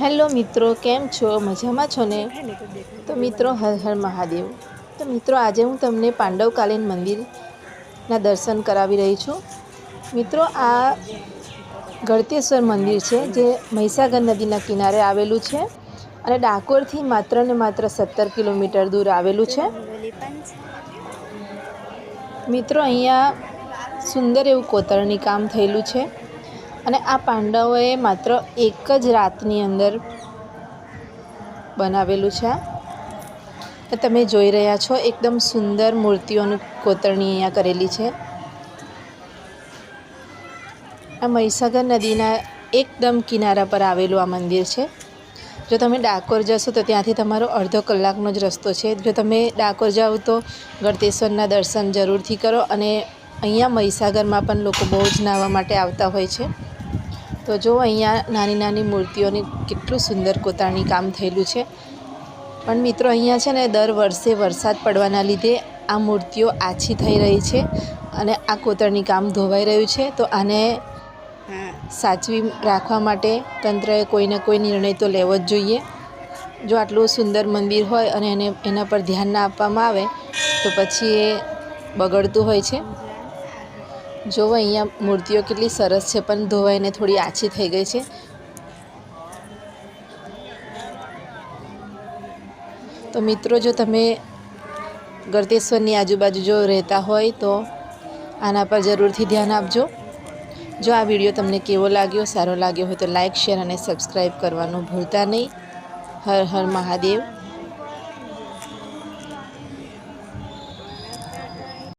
Hello મિત્રો કેમ છો? મજામાં છો ને? તો મિત્રો હર હર મહાદેવ. તો મિત્રો આજે હું તમને પાંડવકાલીન મંદિરના દર્શન કરાવી રહી છું. મિત્રો આ ગળતેશ્વર મંદિર છે જે મહીસાગર નદીના કિનારે આવેલું છે અને ડાકોરથી માત્ર ને માત્ર સત્તર કિલોમીટર દૂર આવેલું છે. મિત્રો અહીંયા સુંદર એવું કોતરણી કામ થયેલું છે. અને આ પાંડવોએ માત્ર એક જ રાતની અંદર બનાવેલું છે તમે જોઈ રહ્યા છો, એકદમ સુંદર મૂર્તિઓની કોતરણી અહીંયા કરેલી છે. આ મહીસાગર નદીના એકદમ કિનારા પર આવેલું આ મંદિર છે. જો તમે ડાકોર જશો તો ત્યાંથી તમારો અડધો કલાકનો જ રસ્તો છે. જો તમે ડાકોર જાઓ તો ગળતેશ્વરના દર્શન જરૂરથી કરો અને અહીંયા મહીસાગરમાં પણ લોકો બહુ જ નાહવા માટે આવતા હોય છે. તો જો અહીંયા નાની નાની મૂર્તિઓની કેટલું સુંદર કોતરણી કામ થયેલું છે. પણ મિત્રો અહીંયા છે ને દર વર્ષે વરસાદ પડવાના લીધે આ મૂર્તિઓ આછી થઈ રહી છે અને આ કોતરણી કામ ધોવાઈ રહ્યું છે. તો આને સાચવી રાખવા માટે તંત્રએ કોઈને કોઈ નિર્ણય તો લેવો જ જોઈએ. જો આટલું સુંદર મંદિર હોય અને એને એના પર ધ્યાન ના આપવામાં આવે તો પછી એ બગડતું હોય છે. જોવો, અહીંયા મૂર્તિઓ કેટલી સરસ છે, પણ ધોવાઈને થોડી આછી થઈ ગઈ છે. તો મિત્રો, જો તમે ગળતેશ્વરની આજુબાજુ જો રહેતા હોય, તો આના પર જરૂરથી ધ્યાન આપજો. જો આ વીડિયો તમને કેવો લાગ્યો, સારો લાગ્યો હોય તો લાઇક શેર અને સબસ્ક્રાઈબ કરવાનું ભૂલતા નહીં. હર હર મહાદેવ.